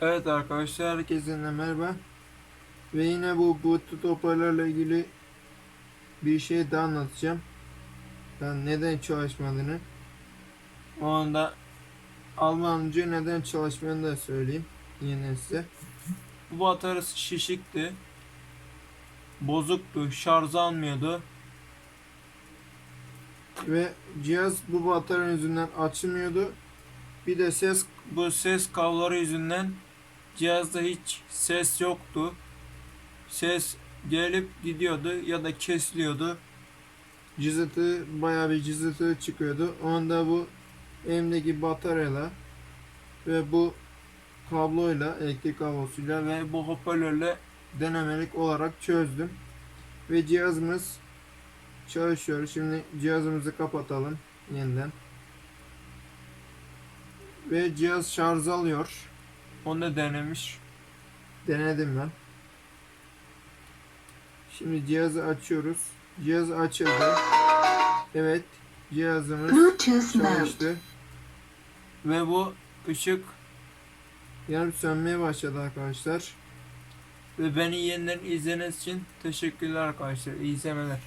Evet arkadaşlar herkese merhaba. Ve yine bu Bluetooth hoparlörle ilgili bir şey daha anlatacağım. Ben neden çalışmadığını. O anda Almanca neden çalışmadığını da söyleyeyim yine size. Bu bataryası şişikti. Bozuktu, şarj almıyordu. Ve cihaz bu batarya yüzünden açılmıyordu. Bir de ses bu ses kabloları yüzünden cihazda hiç ses yoktu. Ses gelip gidiyordu ya da kesiliyordu. Cızıtı bayağı bir cızıtı çıkıyordu. Onda bu elimdeki bataryayla ve bu kabloyla elektrik kablosuyla ve bu hoparlörle denemelik olarak çözdüm. Ve cihazımız çalışıyor. Şimdi cihazımızı kapatalım yeniden. Ve cihaz şarj alıyor. Onu da denemiş. Denedim ben. Şimdi cihazı açıyoruz. Cihaz açıldı. Evet. Cihazımız çalıştı. Ve bu ışık yanıp sönmeye başladı arkadaşlar. Ve beni yeniden izlediğiniz için teşekkürler arkadaşlar. İyi izlemeler.